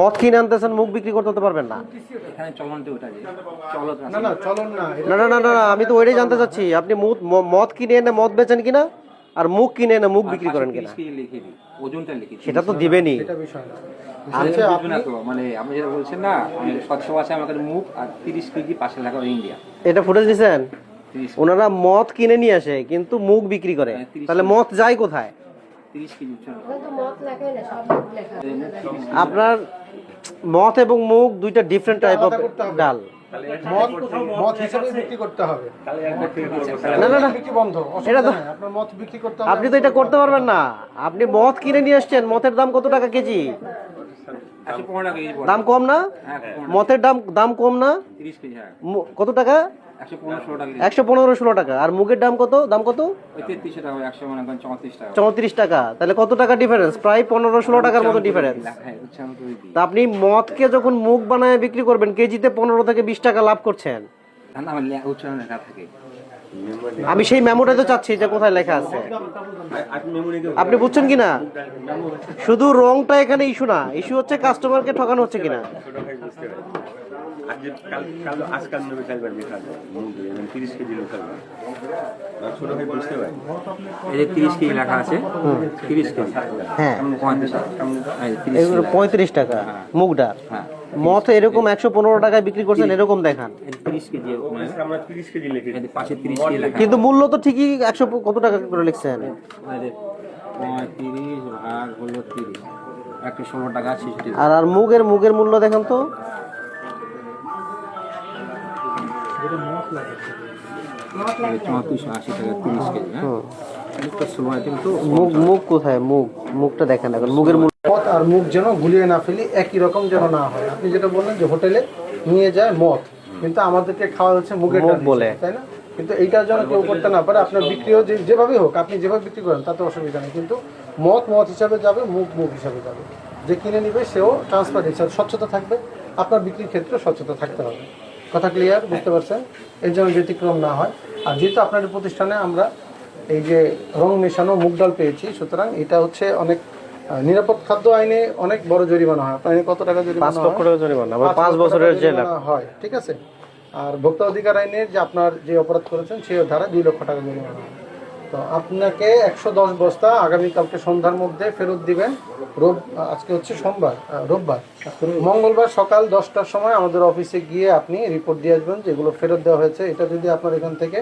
মদ কিনে আনতেছেন মুখ বিক্রি করতে পারবেন না। এখানে চলনটা ওটা না না চলুন না না না না না না, আমি তো ওইটাই জানতে চাচ্ছি। আপনি মুদ- ম- মদ কিনে এনে মদ বেচেন কিনা? আর মুখ কিনে এনে মুখ বিক্রি করেন কিনা? ওজনটা লিখে সেটা তো দিবেনই। এটা বিষয় না। মানে ফুটেজ দিছেন? ওনারা মদ কিনে নিয়ে আসে কিন্তু মুখ বিক্রি করে। হ্যাঁ, তাহলে মদ যায় কোথায়? তিরিশ কেজি চল তো মত লেখাই না সব মত লেখা আপনার মদ এবং মুখ দুইটা ডিফারেন্ট টাইপ অফ। ডাল। মদ মদ হিসেবে বিক্রি করতে হবে। না না না। বিক্রি বন্ধ এটা অসুবিধা তো- নাই। আপনার মদ বিক্রি করতে হবে। আপনি তো এটা করতে পারবেন না। আপনি মদ কিনে নিয়ে আসছেন মদের দাম কত টাকা কেজি। দাম কম না? হ্যাঁ মদের দাম দাম কম না? হ্যাঁ। কত টাকা? একশো পনেরো ষোলো টাকা আর মুগের দাম কত? দাম কত? চৌত্রিশ টাকা। তাহলে কত টাকা ডিফারেন্স প্রায় পনেরো ষোলো টাকার মতো ডিফারেন্স তা আপনি মদকে যখন মুখ বানায় বিক্রি করবেন কেজিতে পনেরো থেকে বিশ টাকা লাভ করছেন। আমি সেই মেমোটা তো চাচ্ছি যে কোথায় লেখা আছে। আপনি বুঝছেন কিনা? শুধু রংটা এখানে ইস্যু না ইস্যু হচ্ছে কাস্টমারকে ঠকানো হচ্ছে কিনা। আজকে কাল কাল আজকাল নেবে তিরিশ কেজি লোক ছোট ভাই বুঝতে পারি। এই যে তিরিশ কেজি লেখা আছে তিরিশ কেজি। হ্যাঁ। পঁয়ত্রিশ? টাকা এই যে এগুলো পঁয়ত্রিশ টাকা মুগডা হ্যাঁ। এরকম একশো পনেরো টাকায় বিক্রি করছেন এরকম দেখান। এই যে তিরিশ কেজি মানে আমরা তিরিশ কেজি লিখে এই যে পাশে তিরিশ কেজি লেখা কিন্তু মূল্য তো ঠিকই একশো কত টাকা করে লিখছেন? আর আর মুগের মুগের মূল্য দেখেন তো। চৌত্রিশশো আশি টাকা তিরিশ কেজি হ্যাঁ? একটা আইটেম তো মুগ মুগ কোথায়? মুগ মুগটা দেখেন এখন। মদ আর মুখ যেন গুলিয়ে না ফেলি একই রকম যেন না হয়। আপনি যেটা বললেন যে হোটেলে নিয়ে যায় মদ কিন্তু আমাদেরকে খাওয়া হচ্ছে মুগের মুগ বলে। তাই না? কিন্তু এইটা যেন কেউ করতে না পারে আপনার বিক্রিও যে যেভাবে হোক আপনি যেভাবে বিক্রি করেন তাতে অসুবিধা নেই। কিন্তু মদ মদ হিসাবে যাবে মুখ মুখ হিসাবে যাবে। যে কিনে নিবে সেও ট্রান্সপারেন্ট হিসাবে স্বচ্ছতা থাকবে। আপনার বিক্রির ক্ষেত্রে স্বচ্ছতা থাকতে হবে। কথা ক্লিয়ার বুঝতে পারছেন? এর জন্য ব্যতিক্রম না হয়। আর যেহেতু আপনাদের প্রতিষ্ঠানে আমরা এই যে রং মেশানো মুগ ডাল পেয়েছি সুতরাং এটা হচ্ছে অনেক নিরাপদ খাদ্য আইনে অনেক বড় জরিমানা হয়। আপনার কত টাকা জরিমানা লক্ষ হয়? টাকা জরিমানা পাঁচ বছরের জেল হয় ঠিক আছে? আর ভোক্তা অধিকার আইনের যে আপনার যে অপরাধ করেছেন সেই ধারা দুই লক্ষ টাকা জরিমানা হয়। তো আপনাকে একশো দশ বস্তা আগামীকালকে সন্ধ্যার মধ্যে ফেরত দিবেন। রোব আজকে হচ্ছে সোমবার রোববার। মঙ্গলবার সকাল দশটার সময় আমাদের অফিসে গিয়ে আপনি রিপোর্ট দিয়ে আসবেন যেগুলো ফেরত দেওয়া হয়েছে। এটা যদি আপনার এখান থেকে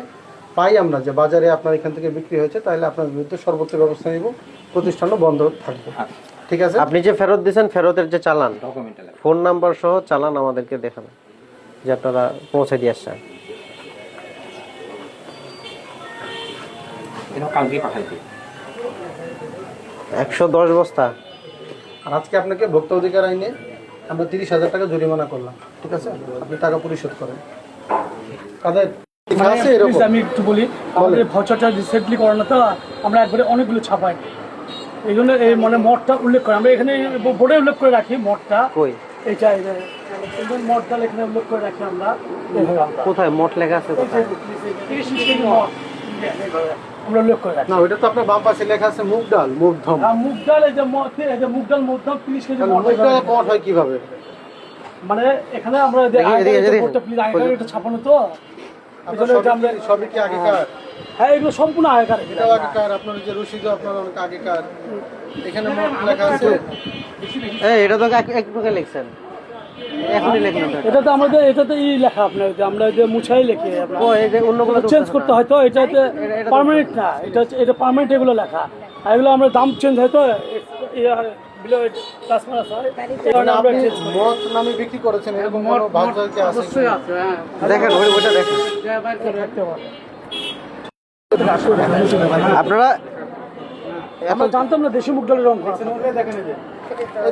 পাই আমরা যে বাজারে আপনার এখান থেকে বিক্রি হয়েছে তাহলে আপনার বিরুদ্ধে সর্বোচ্চ ব্যবস্থা নিব। প্রতিষ্ঠানও বন্ধ থাকবে। ঠিক আছে? আপনি যে ফেরত দিয়েছেন ফেরতের যে চালান ফোন নাম্বার সহ চালান আমাদেরকে দেখাবেন যে আপনারা পৌঁছে দিয়ে আসছেন। এটা কালকেই পাঠাইতে? একশো দশ বস্তা। আর আজকে আপনাকে ভোক্তা অধিকার আইনে আমরা তিরিশ হাজার টাকা জরিমানা করলাম ঠিক আছে? আপনি টাকা পরিশোধ করেন। কাদের? Please, আমি একটু বলি আমাদের ভচারটা রিসেন্টলি করানো তো আমরা একবারে অনেকগুলো ছাপাই। এই জন্য এই মানে মঠটা উল্লেখ করে আমরা এখানে বোর্ডে উল্লেখ করে রাখি মঠটা। কই? এই যে, মঠটা এখানে উল্লেখ করে রাখি আমরা। কোথায়? মঠ লেখা আছে কোথায়? মঠ। আমরা রাখি না তো আপনার বাম পাশে লেখা আছে মুগ ডাল মুগ মুগ ডাল এই যে এই যে মুগ ডাল কেজি মুগ ডাল কট হয় কীভাবে? মানে এখানে আমরা প্লিজ আগেকার এটা ছাপানো তো সবই- কি আগেকার? হ্যাঁ এগুলো সম্পূর্ণ আগেকার এটাও আগেকার। আপনার যে রশিদ আপনার অনেক আগেকার। এখানে লেখা আছে। এই এটা তো এক এক প্রকার লিখছেন। এখনই লিখলেন তো এটা। এটা তো আমাদের এটাতে ই লেখা আপনার যে আমরা যে মুছাই লিখি আপনার ও এই যে অন্যগুলো চেঞ্জ করতে হয় তো এটাতে পার্মানেন্ট না এটা এটা পার্মানেন্ট এগুলো লেখা। এগুলো আমরা দাম চেঞ্জ হয় তো দেখেন ওইটা দেখেন। আপনারা আমরা জানতাম না দেশি মুগ ডালের রং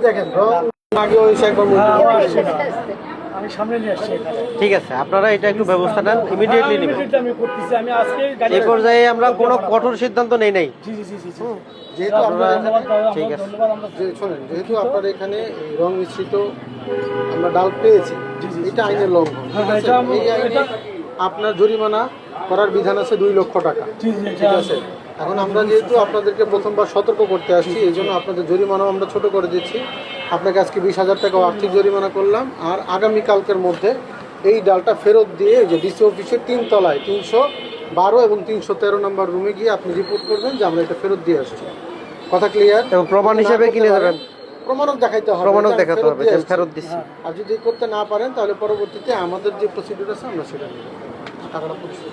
দেখেন রং হ্যাঁ, ঠিক আছে আপনারা এটা একটু ব্যবস্থা নেন ইমিডিয়েটলি নেবেন। Immediately আমি করতেছি আমি আজকে গাড়ি এই পর্যায়ে আমরা কোনো কঠোর সিদ্ধান্ত নেই নাই। জি জি জি জি জি। যেহেতু আপনার ঠিক আছে। ধন্যবাদ আমরা যে শোনেন যেহেতু আপনার এখানে এই রং মিশ্রিত আমরা ডাল পেয়েছি এটা আইনের লঙ্ঘন হ্যাঁ, আপনার জরিমানা করার বিধান আছে দুই লক্ষ টাকা জি জি ঠিক আছে? এখন আমরা যেহেতু আপনাদেরকে প্রথমবার সতর্ক করতে আসছি এই জন্য আপনাদের জরিমানাও আমরা ছোট করে দিচ্ছি। আপনাকে আজকে বিশ হাজার টাকা আর্থিক জরিমানা করলাম। আর আগামীকালকের মধ্যে এই ডালটা ফেরত দিয়ে যে ডিসি অফিসের তিন তলায় তিনশো বারো এবং তিনশো তেরো নম্বর রুমে গিয়ে আপনি রিপোর্ট করবেন যে আমরা এটা ফেরত দিয়ে আসছি। কথা ক্লিয়ার এবং প্রমাণ হিসেবে কিনে দেবেন। প্রমাণক দেখাইতে হবে। প্রমাণক দেখাতে হবে যে ফেরত দিচ্ছি আর যদি করতে না পারেন তাহলে পরবর্তীতে আমাদের যে প্রসিডিউর আছে আমরা সেটা নেব। টাকাটা পরিশোধ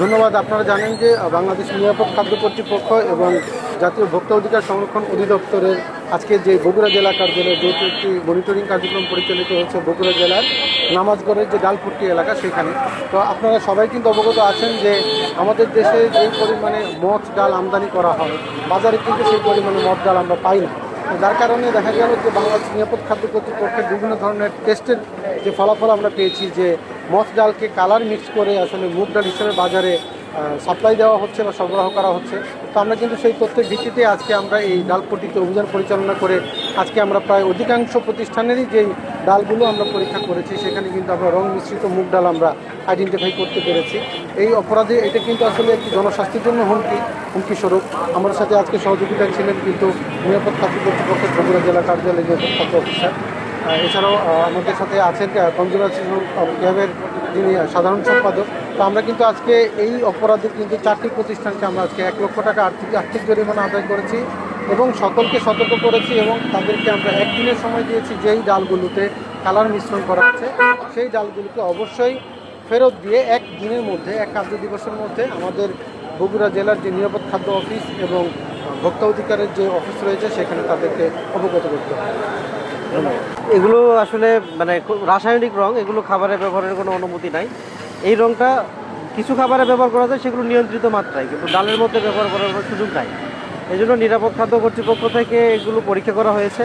ধন্যবাদ। আপনারা জানেন যে বাংলাদেশ নিরাপদ খাদ্য কর্তৃপক্ষ এবং জাতীয় ভোক্তা অধিকার সংরক্ষণ অধিদপ্তরের আজকে যে বগুড়া জেলা কার্যালয়ে যেহেতু একটি মনিটরিং কার্যক্রম পরিচালিত হচ্ছে বগুড়া জেলার নামাজগড়ের যে ডালপুট্টি এলাকা সেখানে, তো আপনারা সবাই কিন্তু অবগত আছেন যে আমাদের দেশে যেই পরিমাণে মদ, ডাল আমদানি করা হয়, বাজারে কিন্তু সেই পরিমাণে মদ, ডাল আমরা পাই না। যার কারণে দেখা গেল যে বাংলাদেশ নিরাপদ খাদ্য কর্তৃপক্ষের বিভিন্ন ধরনের টেস্টের যে ফলাফল আমরা পেয়েছি যে মথ ডালকে কালার মিক্স করে আসলে মুগ ডাল হিসেবে বাজারে সাপ্লাই দেওয়া হচ্ছে বা সরবরাহ করা হচ্ছে। তো আমরা কিন্তু সেই তথ্যের ভিত্তিতে আজকে আমরা এই ডালপট্টিতে অভিযান পরিচালনা করে আজকে আমরা প্রায় অধিকাংশ প্রতিষ্ঠানেরই যেই ডালগুলো আমরা পরীক্ষা করেছি, সেখানে কিন্তু আমরা রং মিশ্রিত মুগ ডাল আমরা আইডেন্টিফাই করতে পেরেছি। এই অপরাধে এটা কিন্তু আসলে একটি জনস্বাস্থ্যের জন্য হুমকি হুমকি স্বরূপ। আমার সাথে আজকে সহযোগিতা ছিলেন কিন্তু নিরাপদ খাদ্য কর্তৃপক্ষের বগুড়া জেলা কার্যালয়ের যে খাদ্য অফিসার এছাড়াও আমাদের সাথে আছেন কনজুরেশন ক্যাবের যিনি সাধারণ সম্পাদক। তো আমরা কিন্তু আজকে এই অপরাধে কিন্তু চারটি প্রতিষ্ঠানকে আমরা আজকে এক লক্ষ টাকা আর্থিক আর্থিক জরিমানা আদায় করেছি এবং সকলকে সতর্ক করেছি এবং তাদেরকে আমরা একদিনের সময় দিয়েছি যেই ডালগুলোতে কালার মিশ্রণ করা আছে। সেই ডালগুলোকে অবশ্যই ফেরত দিয়ে এক দিনের মধ্যে, এক কার্য দিবসের মধ্যে আমাদের বগুড়া জেলার যে নিরাপদ খাদ্য অফিস এবং ভোক্তা অধিকারের যে অফিস রয়েছে, সেখানে তাদেরকে অবগত করতে হবে। এগুলো আসলে মানে রাসায়নিক রং, এগুলো খাবারে ব্যবহারের কোনো অনুমতি নাই। এই রংটা কিছু খাবারে ব্যবহার করা যায়, সেগুলো নিয়ন্ত্রিত মাত্রায়, কিন্তু ডালের মধ্যে ব্যবহার করার সুযোগ নাই। এই জন্য নিরাপদ খাদ্য কর্তৃপক্ষ থেকে এগুলো পরীক্ষা করা হয়েছে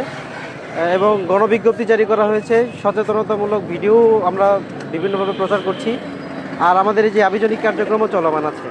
এবং গণবিজ্ঞপ্তি জারি করা হয়েছে। সচেতনতামূলক ভিডিও আমরা বিভিন্নভাবে প্রচার করছি। আর আমাদের এই যে আভিযানিক কার্যক্রমও চলমান আছে।